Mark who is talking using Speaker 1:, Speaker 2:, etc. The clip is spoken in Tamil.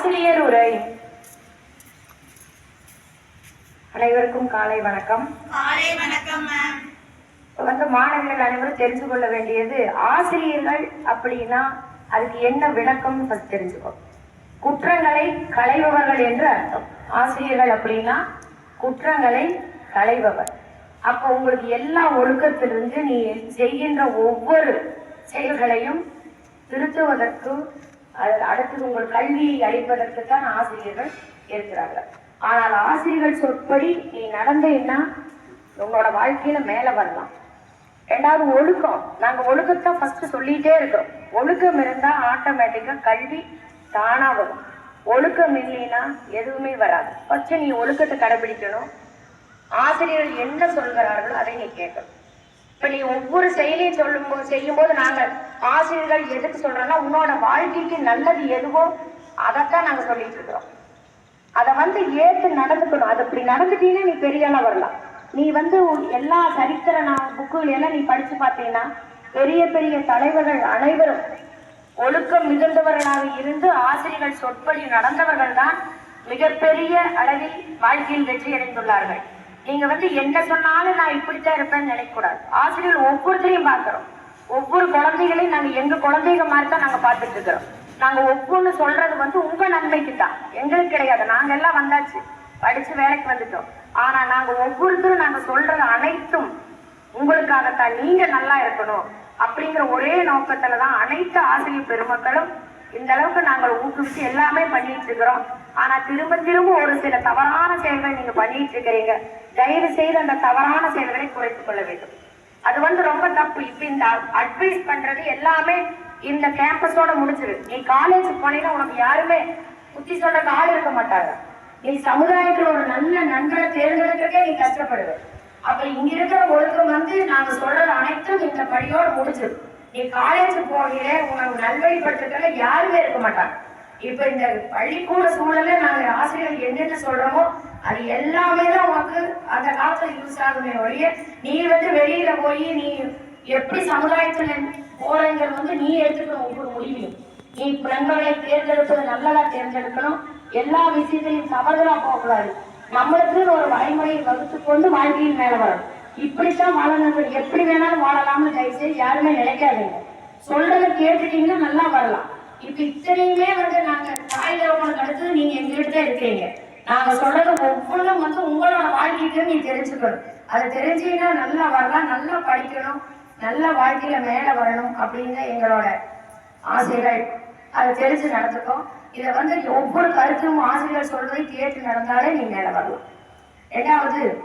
Speaker 1: ஆசிரியர் உரை. அனைவருக்கும் காலை வணக்கம்.
Speaker 2: காலை வணக்கம்
Speaker 1: வந்து மாணவர்கள் அனைவரும் தெரிந்து கொள்ள வேண்டியது ஆசிரியர்கள் அப்படின்னா அதுக்கு என்ன விளக்கம் ஃபர்ஸ்ட் தெரிஞ்சுக்கோ. குற்றங்களை களைபவர்கள் என்று அர்த்தம். ஆசிரியர்கள் அப்படின்னா குற்றங்களை களைபவர். அப்போ உங்களுக்கு எல்லா ஒழுக்கத்திலிருந்து நீ செய்கின்ற ஒவ்வொரு செயல்களையும் திருத்துவதற்கு அடுத்தது உங்கள் கல்வியை அளிப்பதற்குத்தான் ஆசிரியர்கள் இருக்கிறார்கள். ஆனால் ஆசிரியர்கள் சொற்படி நீ நடந்தேன்னா உங்களோட வாழ்க்கையில மேல வரலாம். ரெண்டாவது ஒழுக்கம். நாங்க ஒழுக்கத்தை ஃபர்ஸ்ட் சொல்லிட்டே இருக்கிறோம். ஒழுக்கம் இருந்தா ஆட்டோமேட்டிக்கா கல்வி தானா வரும். ஒழுக்கம் இல்லைன்னா எதுவுமே வராது. ஃபர்ஸ்ட் நீ ஒழுக்கத்தை கடைபிடிக்கணும். ஆசிரியர்கள் என்ன சொல்கிறார்களோ அதை நீ கேட்கணும். இப்ப நீ ஒவ்வொரு செயலையும் சொல்லும் போது செய்யும் போது நாங்க ஆசிரியர்கள் எதுக்கு சொல்றோம்னா உன்னோட வாழ்க்கைக்கு நல்லது எதுவோ அதைத்தான் நாங்க சொல்லிட்டு இருக்கிறோம். அதை வந்து ஏற்று நடந்துக்கணும். அது அப்படி நடந்துட்டீங்கன்னா நீ பெரிய ஆளா வரலாம். நீ வந்து எல்லா சரித்திர நான் புக்குகள் எல்லாம் நீ படிச்சு பார்த்தீங்கன்னா பெரிய பெரிய தலைவர்கள் அனைவரும் ஒழுக்கம் மிகுந்தவர்களாக இருந்து ஆசிரியர்கள் சொற்படி நடந்தவர்கள் தான் மிகப்பெரிய அளவில் வாழ்க்கையில் வெற்றி அடைந்துள்ளார்கள் நீங்க வந்து என்ன சொன்னாலும் நான் இப்படித்தான் இருப்பேன்னு நினைக்கக்கூடாது. ஆசிரியர்கள் ஒவ்வொருத்தரையும் பார்க்கிறோம். ஒவ்வொரு குழந்தைகளையும் நாங்க எங்க குழந்தைங்க மாதிரி தான் நாங்க பார்த்துட்டு இருக்கிறோம். நாங்க ஒவ்வொன்னு சொல்றது வந்து உங்க நன்மைக்கு தான். எங்களுக்கு கிடையாது. நாங்க எல்லாம் வந்தாச்சு. படிச்சு வேலைக்கு வந்துட்டோம். ஆனா நாங்க ஒவ்வொருத்தரும் நாங்க சொல்றது அனைத்தும் உங்களுக்காகத்தான். நீங்க நல்லா இருக்கணும் அப்படிங்கிற ஒரே நோக்கத்துலதான் அனைத்து ஆசிரியர் பெருமக்களும் இந்த அளவுக்கு நாங்கள் ஊக்குவிச்சு எல்லாமே பண்ணிட்டு இருக்கிறோம். ஆனா திரும்ப திரும்ப ஒரு சில தவறான செயல்களை நீங்க பண்ணிட்டு இருக்கிறீங்க. தயவு செய்து அந்த தவறான செயல்களை குறைத்துக் கொள்ள வேண்டும். அது வந்து ரொம்ப தப்பு. இப்ப இந்த அட்வைஸ் பண்றது எல்லாமே இந்த கேம்பஸோட முடிஞ்சிரு நீ காலேஜ் போனீங்கன்னா உனக்கு யாருமே புத்தி சொல்றதுக்கு ஆள் இருக்க மாட்டாங்க. நீ சமுதாயத்துல ஒரு நல்ல நண்பரை தேர்ந்தெடுக்கிறதே நீ கஷ்டப்படுவ. அப்ப இங்க இருக்கிற ஒழுக்கம் வந்து நாங்க சொல்றது அனைத்தும் இந்த படியோட முடிஞ்சிரு நீ காலேஜ் போகிற உனக்கு நல்வழிப்படுத்துறதுல யாருமே இருக்க மாட்டாங்க. இப்ப இந்த பள்ளிக்கூட சூழல்ல நாங்க ஆசிரியர் என்னென்ன சொல்றோமோ அது எல்லாமே தான் உனக்கு அந்த காலத்துல யூஸ் ஆகுமே ஒழிய நீ வந்து வெளியில போய் நீ எப்படி சமுதாயத்துல போறங்கிறது வந்து நீ எடுத்துக்கணும் ஒவ்வொரு முடிவையும் நீ நண்பர்களை தேர்ந்தெடுப்பது நல்லதா தேர்ந்தெடுக்கணும். எல்லா விஷயத்திலையும் தவறுதலா போகக்கூடாது. நம்மளுக்கு ஒரு வரைமுறையை வகுத்து கொண்டு வாழ்க்கையின் மேல வரணும். இப்படித்தான் வாழணும். எப்படி வேணாலும் வாழலாம்னு தயவுசெய்து யாருமே நினைக்காதீங்க. சொல்றத கேட்டுட்டீங்கன்னா நல்லா வரலாம். இப்ப இத்தனையுமே வந்து நாங்க தாய் தகவலுக்கு அடுத்தது நீங்க எங்ககிட்ட தான் இருக்கீங்க. நாங்க சொல்றது ஒவ்வொன்றும் வந்து உங்களோட வாழ்க்கைக்கு நீ தெரிஞ்சுக்கணும். அதை தெரிஞ்சீங்கன்னா நல்லா வரலாம் நல்லா படிக்கணும் நல்ல வாழ்க்கையில மேல வரணும் அப்படின்னு எங்களோட ஆசைகள். அதை தெரிஞ்சு நடந்துக்கும். இதை வந்து ஒவ்வொரு கருத்தும் ஆசிரியர் சொல்றதை கேட்டு நடந்தாலே நீ மேல வரலாம். ரெண்டாவது